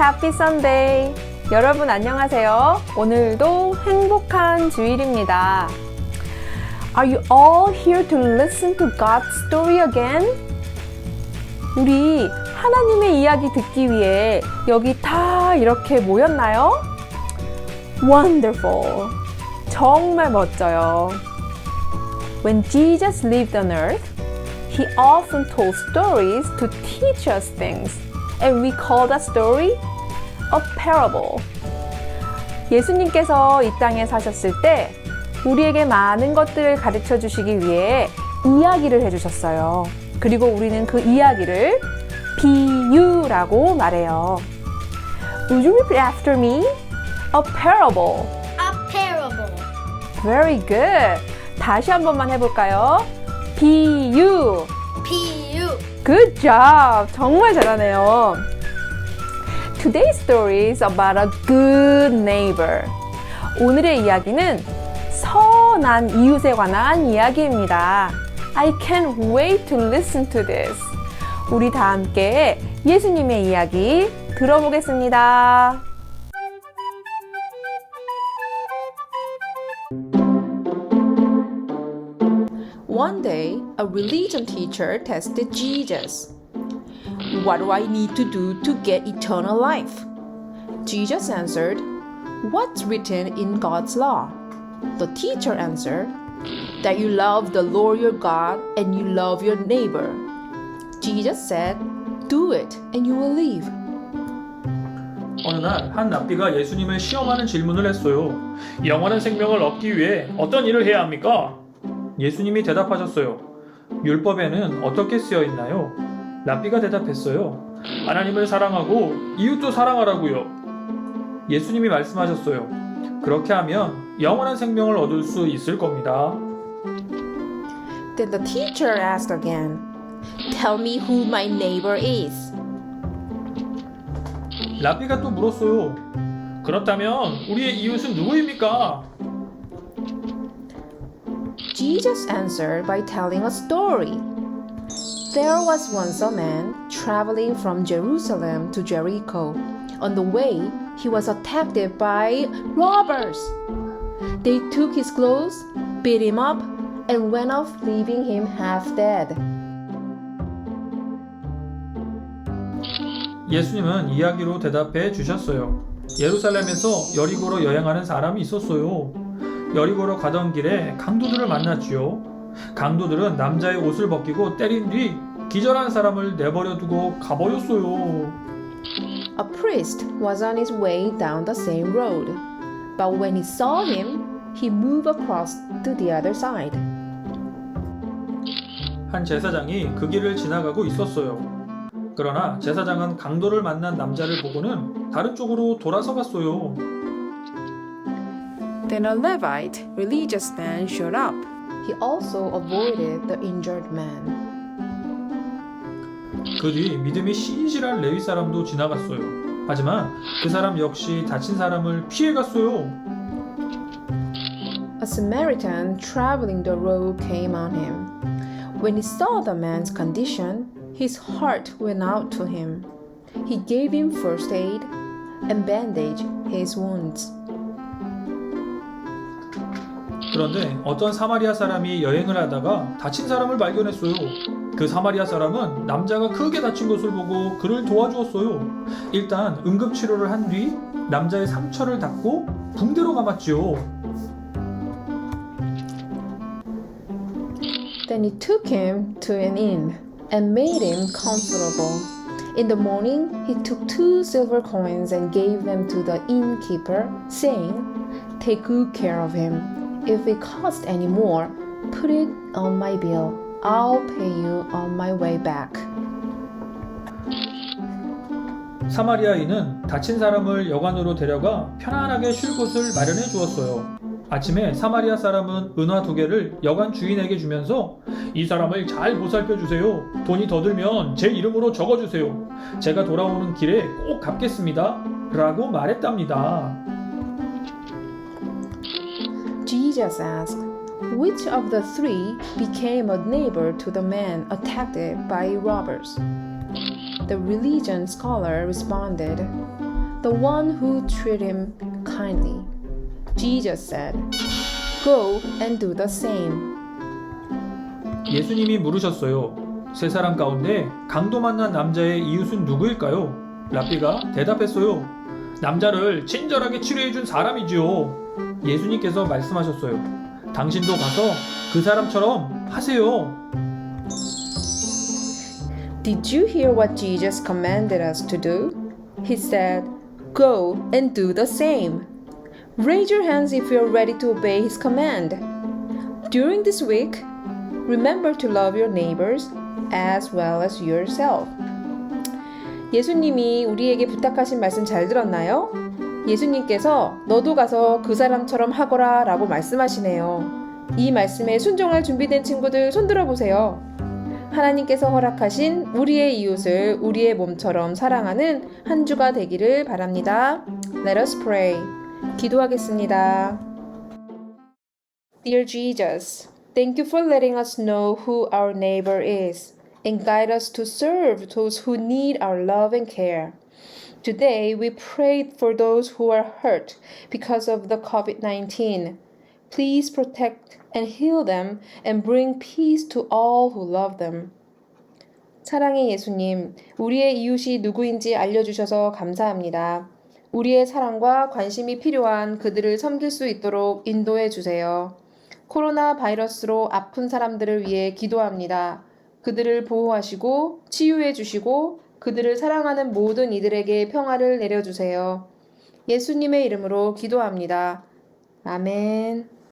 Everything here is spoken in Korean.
Happy Sunday! 여러분 안녕하세요. 오늘도 행복한 주일입니다. Are you all here to listen to God's story again? 우리 하나님의 이야기 듣기 위해 여기 다 이렇게 모였나요? Wonderful! 정말 멋져요. When Jesus lived on earth, he often told stories to teach us things, and we call that story a parable. 예수님께서 이 땅에 사셨을 때 우리에게 많은 것들을 가르쳐 주시기 위해 이야기를 해주셨어요. 그리고 우리는 그 이야기를 비유라고 말해요. Would you repeat after me? A parable. A parable. Very good. 다시 한 번만 해볼까요? 비유. P-U. Good job. 정말 잘하네요. Today's story is about a good neighbor. 오늘의 이야기는 선한 이웃에 관한 이야기입니다. I can't wait to listen to this. 우리 다 함께 예수님의 이야기 들어보겠습니다. One day, a religion teacher tested Jesus. What do I need to do to get eternal life? Jesus answered, What's written in God's law? The teacher answered, That you love the Lord your God and you love your neighbor. Jesus said, Do it and you will live. 어느 날 한 랍비가 예수님을 시험하는 질문을 했어요. 영원한 생명을 얻기 위해 어떤 일을 해야 합니까? 예수님이 대답하셨어요. 율법에는 어떻게 쓰여 있나요? 랍비가 대답했어요. 하나님을 사랑하고 이웃도 사랑하라고요. 예수님이 말씀하셨어요. 그렇게 하면 영원한 생명을 얻을 수 있을 겁니다. Then the teacher asked again, Tell me who my neighbor is. 랍비가 또 물었어요. 그렇다면 우리의 이웃은 누구입니까? Jesus answered by telling a story. There was once a man traveling from Jerusalem to Jericho. On the way, he was attacked by robbers. They took his clothes, beat him up, and went off, leaving him half dead. 예수님은 이야기로 대답해 주셨어요. 예루살렘에서 여리고로 여행하는 사람이 있었어요. 여리고로 가던 길에 강도들을 만났지요. 강도들은 남자의 옷을 벗기고 때린 뒤 기절한 사람을 내버려 두고 가버렸어요. A priest was on his way down the same road, but when he saw him, he moved across to the other side. 한 제사장이 그 길을 지나가고 있었어요. 그러나 제사장은 강도를 만난 남자를 보고는 다른 쪽으로 돌아서 갔어요. Then a Levite, religious man, showed up. He also avoided the injured man. 그 뒤 믿음이 신실한 레위 사람도 지나갔어요. 하지만 그 사람 역시 다친 사람을 피해갔어요. A Samaritan traveling the road came on him. When he saw the man's condition, his heart went out to him. He gave him first aid and bandaged his wounds. 그런데 어떤 사마리아 사람이 여행을 하다가 다친 사람을 발견했어요. 그 사마리아 사람은 남자가 크게 다친 것을 보고 그를 도와주었어요. 일단 응급 치료를 한 뒤 남자의 상처를 닦고 붕대로 감았지요. Then he took him to an inn and made him comfortable. In the morning, he took two silver coins and gave them to the innkeeper, saying, Take good care of him. If it costs any more, put it on my bill. I'll pay you on my way back. 사마리아인은 다친 사람을 여관으로 데려가 편안하게 쉴 곳을 마련해 주었어요. 아침에 사마리아 사람은 은화 두 개를 여관 주인에게 주면서 이 사람을 잘 보살펴 주세요. 돈이 더 들면 제 이름으로 적어 주세요. 제가 돌아오는 길에 꼭 갚겠습니다. 라고 말했답니다. Jesus asked, Which of the three became a neighbor to the man attacked by robbers? The religion scholar responded, the one who treated him kindly. Jesus said, Go and do the same. 예수님이 물으셨어요. 세 사람 가운데 강도 만난 남자의 이웃은 누구일까요? 랍비가 대답했어요. 남자를 친절하게 치료해준 사람이지요. 예수님께서 말씀하셨어요. 당신도 가서 그 사람처럼 하세요. Did you hear what Jesus commanded us to do? He said, Go and do the same. Raise your hands if you are ready to obey His command. During this week, remember to love your neighbors as well as yourself. 예수님이 우리에게 부탁하신 말씀 잘 들었나요? 예수님께서 너도 가서 그 사람처럼 하거라 라고 말씀하시네요. 이 말씀에 순종할 준비된 친구들 손들어 보세요. 하나님께서 허락하신 우리의 이웃을 우리의 몸처럼 사랑하는 한 주가 되기를 바랍니다. Let us pray. 기도하겠습니다. Dear Jesus, thank you for letting us know who our neighbor is and guide us to serve those who need our love and care. Today, we prayed for those who are hurt because of the COVID 19. Please protect and heal them and bring peace to all who love them. 사랑의 예수님, 우리의 이웃이 누구인지 알려주셔서 감사합니다. 우리의 사랑과 관심이 필요한 그들을 섬길 수 있도록 인도해 주세요. 코로나 바이러스로 아픈 사람들을 위해 기도합니다. 그들을 보호하시고 치유해 주시고 그들을 사랑하는 모든 이들에게 평화를 내려주세요. 예수님의 이름으로 기도합니다. 아멘.